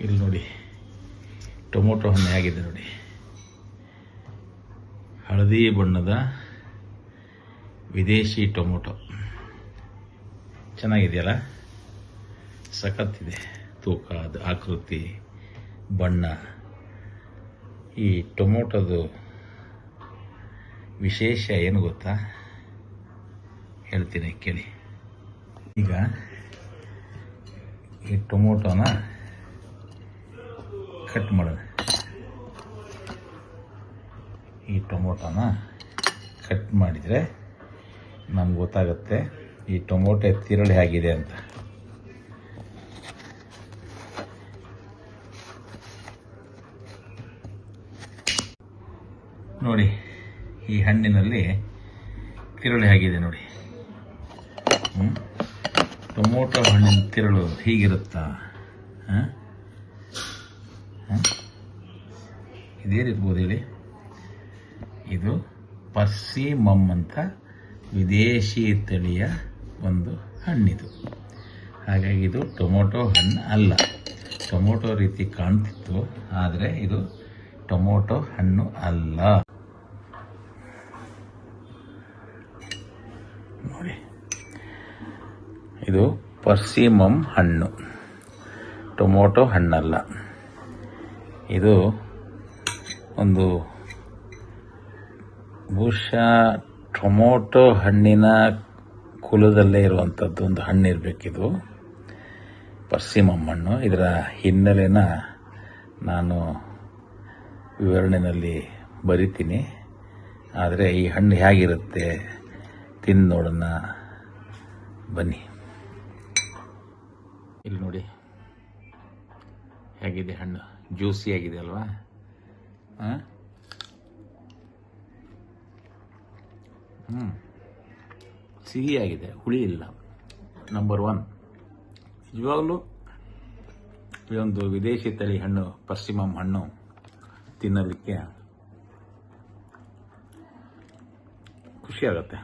ಇಲ್ಲಿ ನೋಡಿ. ಟೊಮೊಟೊ ಹಣ್ಣು ಆಗಿದೆ ನೋಡಿ. ಹಳದಿ ಬಣ್ಣದ ವಿದೇಶಿ ಟೊಮೊಟೊ. ಚೆನ್ನಾಗಿದೆಯಲ್ಲ? ಸಖತ್ತಿದೆ. ತೂಕ, ಅದು ಆಕೃತಿ, ಬಣ್ಣ. ಈ ಟೊಮೊಟೊದು ವಿಶೇಷ ಏನು ಗೊತ್ತಾ? ಹೇಳ್ತೀನಿ, ಕೇಳಿ. ಈಗ ಈ ಟೊಮೊಟೊನ ಕಟ್ ಮಾಡೋಣ ಈ ಟೊಮೊಟೊನ ಕಟ್ ಮಾಡಿದರೆ ನಮ್ಗೆ ಗೊತ್ತಾಗುತ್ತೆ ಈ ಟೊಮೊಟೊ ತಿರುಳಿ ಆಗಿದೆ ಅಂತ. ನೋಡಿ, ಈ ಹಣ್ಣಿನಲ್ಲಿ ತಿರುಳಿ ಆಗಿದೆ ನೋಡಿ? ಟೊಮೊಟೊ ಹಣ್ಣಿನ ತಿರುಳು ಹೀಗಿರುತ್ತಾ? ಹಾಂ? ಇದೇನಿರ್ಬೋದು ಹೇಳಿ? ಇದು ಪರ್ಸಿ ಮಮ್ ಅಂತ ವಿದೇಶಿ ತಳಿಯ ಒಂದು ಹಣ್ಣಿದು. ಹಾಗಾಗಿ ಇದು ಟೊಮೊಟೊ ಹಣ್ಣು ಅಲ್ಲ. ಟೊಮೊಟೊ ರೀತಿ ಕಾಣ್ತಿತ್ತು, ಆದರೆ ಇದು ಟೊಮೊಟೊ ಹಣ್ಣು ಅಲ್ಲ. ನೋಡಿ. ಇದು ಪರ್ಸಿಮಮ್ ಹಣ್ಣು. ಟೊಮೊಟೊ ಹಣ್ಣಲ್ಲ. ಇದು ಒಂದು ಬಹುಶಃ ಟೊಮೊಟೊ ಹಣ್ಣಿನ ಕುಲದಲ್ಲೇ ಇರುವಂಥದ್ದು ಒಂದು ಹಣ್ಣು ಇರಬೇಕಿದು. ಪರ್ಸಿಮಮ್ ಹಣ್ಣು. ಇದರ ಹಿನ್ನೆಲೆನ ನಾನು ವಿವರಣೆಯಲ್ಲಿ ಬರಿತೀನಿ. ಆದರೆ ಈ ಹಣ್ಣು ಹೇಗಿರುತ್ತೆ ತಿಂದು ನೋಡೋಣ. ಬನ್ನಿ. ಇಲ್ಲಿ ನೋಡಿ. ಹೇಗಿದೆ ಹಣ್ಣು? ಜ್ಯೂಸಿ ಆಗಿದೆ ಅಲ್ವಾ? ಹಾಂ ಹ್ಞೂ ಸಿಹಿಯಾಗಿದೆ ಹುಳಿ ಇಲ್ಲ ನಂಬರ್ ಒನ್ ನಿಜವಾಗಲೂ ಈ ಒಂದು ವಿದೇಶಿ ತಳಿ ಹಣ್ಣು ಪಶ್ಚಿಮ ಹಣ್ಣು ತಿನ್ನಲಿಕ್ಕೆ ಖುಷಿಯಾಗತ್ತೆ.